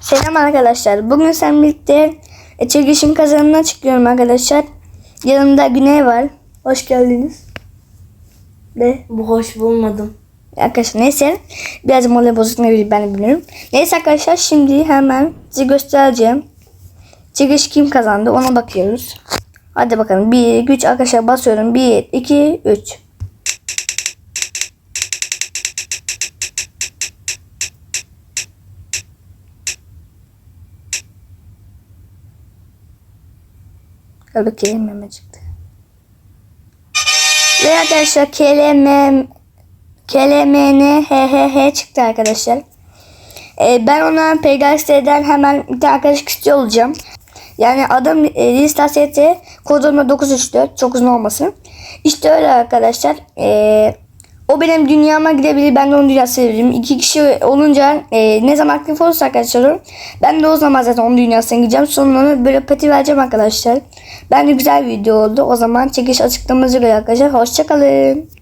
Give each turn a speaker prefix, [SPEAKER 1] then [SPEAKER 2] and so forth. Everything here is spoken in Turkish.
[SPEAKER 1] Selam arkadaşlar. Bugün sen birlikte e, çekişim kazanına çıkıyorum arkadaşlar. Yanımda Güney var. Hoş geldiniz. De
[SPEAKER 2] Bu hoş bulmadım.
[SPEAKER 1] arkadaşlar neyse. Biraz mola bozuk ne bileyim ben de bilmiyorum. Neyse arkadaşlar şimdi hemen size göstereceğim. Çekiş kim kazandı ona bakıyoruz. Hadi bakalım. 1, 2, 3 arkadaşlar basıyorum. 1, 2, 3. Galiba KLM çıktı. Ve arkadaşlar KLM KLMN HHH çıktı arkadaşlar. Ee, ben ona Pegasus'ten hemen bir tane arkadaş istiyor olacağım. Yani adam e, lista ST kodumda 934 çok uzun olmasın. İşte öyle arkadaşlar. Ee, o benim dünyama gidebilir. Ben de onun dünyasına gidebilirim. İki kişi olunca e, ne zaman aktif olursa arkadaşlar ben de o zaman zaten onun dünyasına gideceğim. Sonra ona böyle pati vereceğim arkadaşlar. Bence güzel bir video oldu. O zaman çekiş açıklaması göre arkadaşlar. Hoşçakalın.